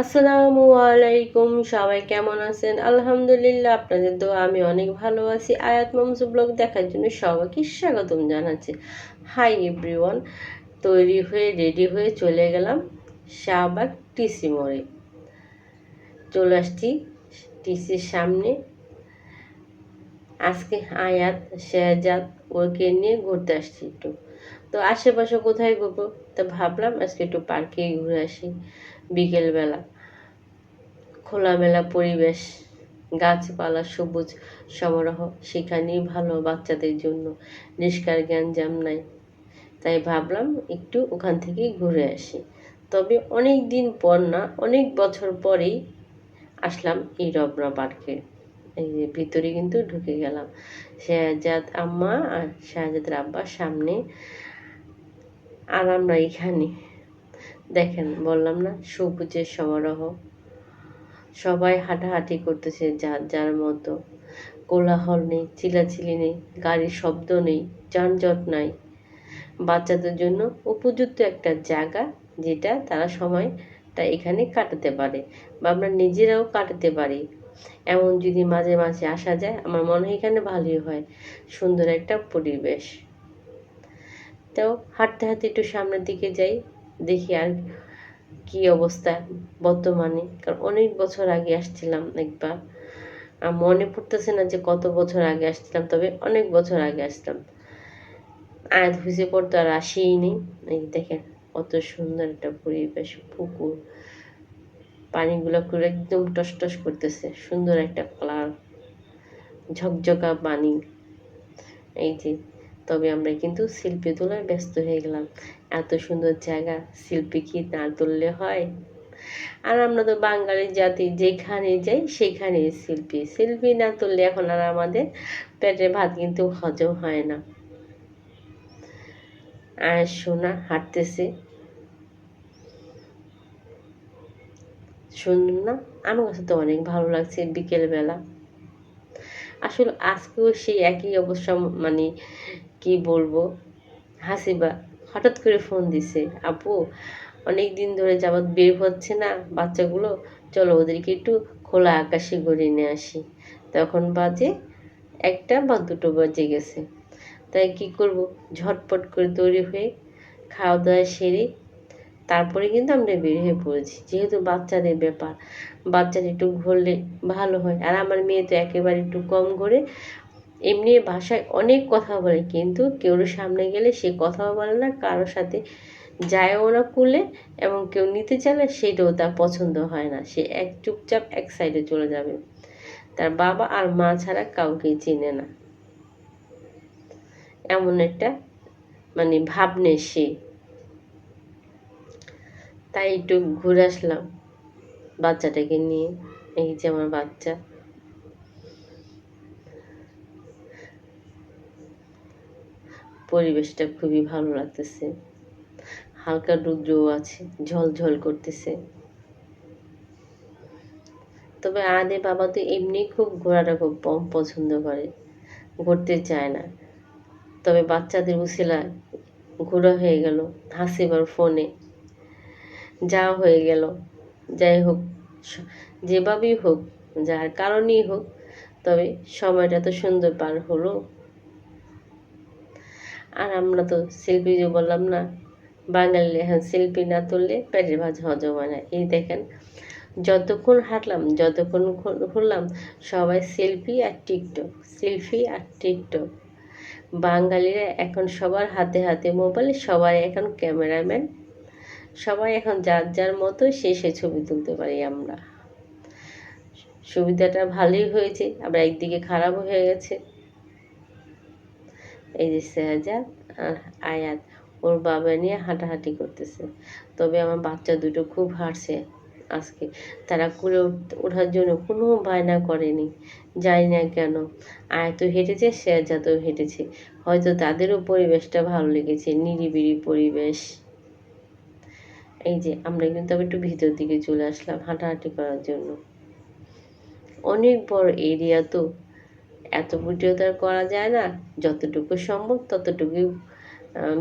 আসসালামু আলাইকুম, সবাই কেমন আছেন? আলহামদুলিল্লাহ, আপনাদের তো আমি অনেক ভালো আছি। আয়াত মামসু ব্লগ দেখার জন্য সবাইকে স্বাগতম জানাচ্ছি। হাই এভরিওয়ান, তৈরি হয়ে, রেডি হয়ে চলে গেলাম শাহবাগ টিসি মোড়ে। চলে আসছি টিসির সামনে। আজকে আয়াত শেহজাদ ওকে নিয়ে ঘুরতে আসছি একটু। তো আশেপাশে কোথায় ঘুরবো? তো ভাবলাম আজকে একটু পার্কে ঘুরে আসি, বিকেলবেলা। খোলামেলা পরিবেশ, গাছপালা, সবুজ সমারোহ, সেখানেই ভালো বাচ্চাদের জন্য নিষ্কার জ্ঞানজাম নাই। তাই ভাবলাম একটু ওখান থেকেই ঘুরে আসি। তবে অনেক দিন পর না, অনেক বছর পরেই আসলাম এই রবনা পার্কে। এই ভিতরে কিন্তু ঢুকে গেলাম। শাহজাদ আম্মা আর শাহজাদের আব্বার সামনে আর আমরা এখানে, দেখেন, বললাম না, সবুজের সমারোহ। সবাই হাঁটাহাঁটি করতেছে যার যার মতো। কোলাহল নেই, চিলাচিলি নেই, গাড়ির শব্দ নেই, যানজট নাই। বাচ্চাদের জন্য উপযুক্ত একটা জায়গা যেটা তারা সময়টা এখানে কাটাতে পারে বা আমরা নিজেরাও কাটাতে পারি। এমন যদি মাঝে মাঝে আসা যায়, আমার মনে হয় এখানে ভালোই হয়। সুন্দর একটা পরিবেশ। তো হাঁটতে হাঁটতে একটু সামনের দিকে যাই, দেখি আর কি অবস্থা বর্তমানে। কারণ অনেক বছর আগে আসছিলাম একবার। আর মনে পড়তেছে না যে কত বছর আগে আসছিলাম, তবে অনেক বছর আগে আসতাম আয়াত হয়েছে পর তো আর আসেই নেই এই দেখেন কত সুন্দর একটা পরিবেশ, পুকুর। পানিগুলো করে একদম টস টস করতেছে, সুন্দর একটা কালার ঝকঝকা পানি। এই যে তবে আমরা কিন্তু শিল্পী তোলায় ব্যস্ত হয়ে গেলাম। এত সুন্দর জায়গা, শিল্পী কি না তুললে হয়? আর আমরা তো বাঙালি জাতি, যেখানে যাই সেখানে শিল্পী। শিল্পী না তুললে এখন আর আমাদের পেটে ভাত কিন্তু হজম হয় না। আর সোনা হাঁটতেছে। শুনুন না আমার কাছে তো অনেক ভালো লাগছে বিকেলবেলা। আসলে আজকেও সেই একই অবস্থা মানে কি বলব? হাসিবা হঠাৎ করে ফোন দিছে, আপু অনেক দিন ধরে যাবৎ বের হচ্ছে না বাচ্চাগুলো, চলো ওদেরকে একটু খোলা আকাশে ঘুরিয়ে নিয়ে আসি। তখন বাজে একটা বা দুটো বাজে গেছে। তাই কি করব? ঝটপট করে তৈরি হয়ে খাওয়া দাওয়া সেরে তারপরে কিন্তু আমরা বের হয়ে পড়েছি। যেহেতু বাচ্চাদের ব্যাপার, বাচ্চারা একটু ঘুরলে ভালো হয়। আর আমার মেয়ে তো একেবারে একটু কম ঘোরে এমনি ভাষায় অনেক কথা বলে, কিন্তু কেউ সামনে গেলে সে কথাও বলে না কারোর সাথে যায়ও না কুলে এবং কেউ নিতে চাইলে সেটাও তার পছন্দ হয় না। সে এক চুপচাপ এক সাইডে চলে যাবে। তার বাবা আর মা ছাড়া কাউকেই চেনে না। এমন একটা মানে ভাবনে সে। তাই একটু ঘুরে আসলাম বাচ্চাটাকে নিয়ে। এই যে আমার বাচ্চা। পরিবেশটা খুবই ভালো লাগতেছে। হালকা রুদ্রও আছে ঝলঝল করতেছে। তবে আদে বাবা তো এমনি খুব ঘোরাটা খুব কম পছন্দ করে, ঘুরতে চায় না। তবে বাচ্চাদের উসিলা ঘোরা হয়ে গেল হাসিবার ফোনে। যা হয়ে গেল, যাই হোক যেভাবেই হোক, যার কারণেই হোক, তবে সময়টা তো সুন্দর পার হলো। আর আমরা তো শিল্পী যে বললাম না, বাঙালি এখন শিল্পী না তুললে পেটের ভাজ হজম হয় না। এই দেখেন, যতক্ষণ হাঁটলাম, যতক্ষণ ঘুরলাম, সবাই সেলফি আর টিকটক সেলফি আর টিকটক। বাঙালিরা এখন সবার হাতে হাতে মোবাইল, সবাই এখন ক্যামেরাম্যান, সবাই এখন যার যার মতো সে সে ছবি তুলতে পারি আমরা। সুবিধাটা ভালোই হয়েছে, আবার একদিকে খারাপ হয়ে গেছে। এই যে শেহজাদ আর আয়াত, ওর বাবা নিয়ে হাঁটাহাঁটি করতেছে। তবে আমার বাচ্চা দুটো খুব হাঁটছে আজকে। তারা করে ওঠার জন্য কোনো বায়না করেনি জানি না কেন। আয়াতও হেঁটেছে শেহজাদও হেঁটেছে। হয়তো তাদেরও পরিবেশটা ভালো লেগেছে, নিরিবিলি পরিবেশ। এই যে আমরা কিন্তু আবার একটু ভিতর দিকে চলে আসলাম হাঁটাহাঁটি করার জন্য। অনেক বড় এরিয়া তো। এত ভিডিও তো আর করা যায় না। যতটুকু সম্ভব ততটুকুই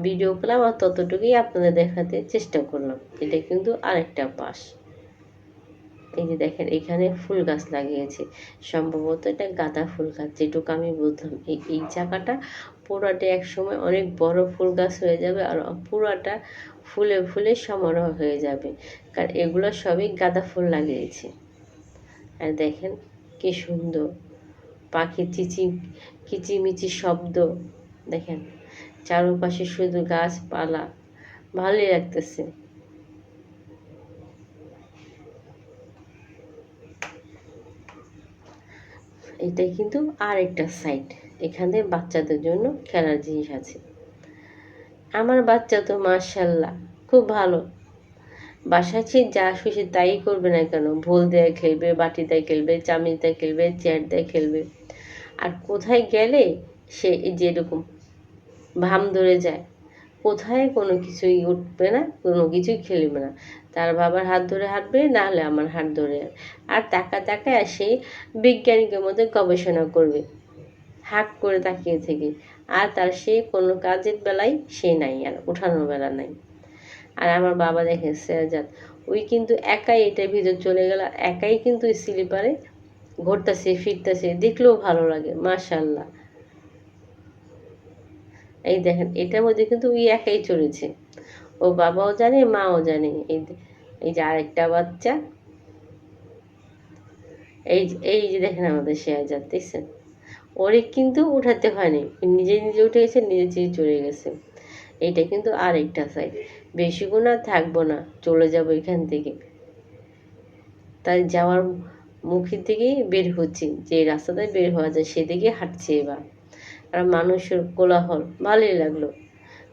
ভিডিও করলাম আর ততটুকুই আপনাদের দেখাতে চেষ্টা করলাম। এটা কিন্তু আরেকটা পাশ। এই যে দেখেন, এখানে ফুল গাছ লাগিয়েছে। সম্ভবত এটা গাঁদা ফুল গাছ, যেটুকু আমি বুঝলাম। এই এই জায়গাটা পুরাটা এক সময় অনেক বড় ফুল গাছ হয়ে যাবে আর পুরাটা ফুলে ফুলে সমারোহ হয়ে যাবে। কারণ এগুলো সবই গাঁদা ফুল লাগিয়েছে। আর দেখেন কি সুন্দর। পাখি চিচি, কিচিমিচি শব্দ, দেখেন, চারপাশে শুধু গাছপালা, ভালোই লাগতেছে। এটা কিন্তু আর একটা সাইড এখানে বাচ্চাদের জন্য খেলার জিনিস আছে। আমার বাচ্চা তো মার্শাল্লাহ খুব ভালো। বাসায় সে যা খুশি তাই করবে না কেন? ভোল দিয়ে খেলবে, বাটি দিয়ে খেলবে, চামচ দিয়ে খেলবে, চেয়ার দিয়ে খেলবে। আর কোথায় গেলে সে যেরকম ভাম ধরে যায়, কোথায় কোনো কিছুই উঠবে না, কোনো কিছুই খেলবে না। তার বাবার হাত ধরে হাঁটবে, না হলে আমার হাত ধরে আর। তাকা তাকায় সে বিজ্ঞানিকের মধ্যে গবেষণা করবে। হাক করে তাকিয়ে থেকে। আর তার সে কোনো কাজের বেলায় সে নাই আর উঠানোর বেলা নাই। আর আমার বাবা দেখে সেরাজাত ওই কিন্তু একাই এটার ভিতর চলে গেল, একাই কিন্তু ওই স্লিপারে ঘুরতেছে, ফিরতেছে, দেখলেও ভালো লাগে মাশাল্লাহ এই দেখেন, এটার মধ্যে কিন্তু ওই একাই চলেছে। ও বাবাও জানে, মাও জানে, এই এই যে আরেকটা বাচ্চা। এই এই যে দেখেন আমাদের শেয়াজাত দেখছেন? ওরে কিন্তু উঠাতে হয়নি, নিজে নিজে উঠে গেছে, নিজে নিজে চলে গেছে। এইটা কিন্তু আরেকটা সাইড বেশিক্ষণ আর থাকব না, চলে যাব এখান থেকে। তাই যাওয়ার মুখের দিকেই বের হচ্ছি, যে রাস্তাতে বের হওয়া যায় সেদিকে হাঁটছি এবার। আর মানুষের কোলাহল, ভালোই লাগল।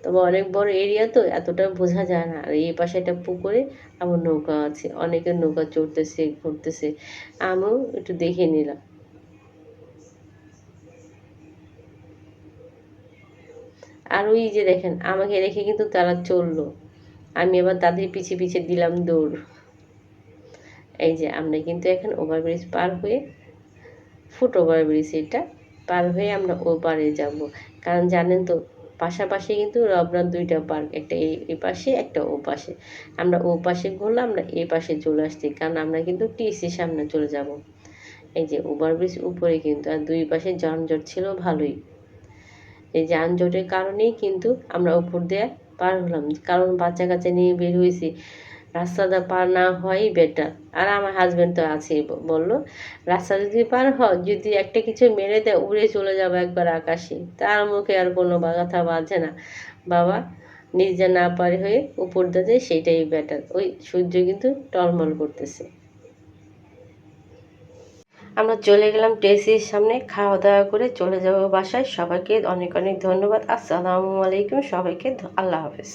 তবে অনেক বড় এরিয়া তো, এতটা বোঝা যায় না। আর এই পাশে একটা পুকুরে আমার নৌকা আছে অনেকে নৌকা চড়তেছে, ঘুরতেছে। আমিও একটু দেখে নিলাম। আর ওই যে দেখেন, আমাকে রেখে কিন্তু তারা চলল। আমি আবার তাদের পিছে পিছে দিলাম দৌড়। এই যে আমরা কিন্তু এখন ওভারব্রিজ পার হয়ে ফুট ওভারব্রিজ এটা পার হয়ে আমরা ও পারে যাব। কারণ জানেন তো, পাশাপাশি কিন্তু রবনাথ দুইটা পার্ক, একটা এই পাশে, একটা ও পাশে। আমরা ও পাশে ঘুরলাম, আমরা এই পাশে চলে আসছি, কারণ আমরা কিন্তু টিসির সামনে চলে যাব। এই যে ওভারব্রিজ উপরে কিন্তু, আর দুই পাশে যানজট ছিল, ভালোই। এই যানজটের কারণেই কিন্তু আমরা উপর দিয়ে পার হলাম। কারণ বাচ্চা কাচ্চা নিয়ে বের হয়েছি রাস্তাটা পার না হওয়াই বেটার আর আমার হাজব্যান্ড তো আছেই বলল, রাস্তা যদি পার হয় যদি একটা কিছু মেরে দেয়, উড়ে চলে যাব একবার আকাশে। তার মুখে আর কোনো কথা বাজে না। বাবা নিজে না পারে হয়ে উপর দিয়ে সেটাই বেটার ওই সূর্য কিন্তু টলমল করতেছে। আমরা চলে গেলাম টেসির সামনে খাওয়া দাওয়া করে চলে যাব বাসায়। সবাইকে অনেক অনেক ধন্যবাদ। আসসালামু আলাইকুম। সবাইকে আল্লাহ হাফেজ।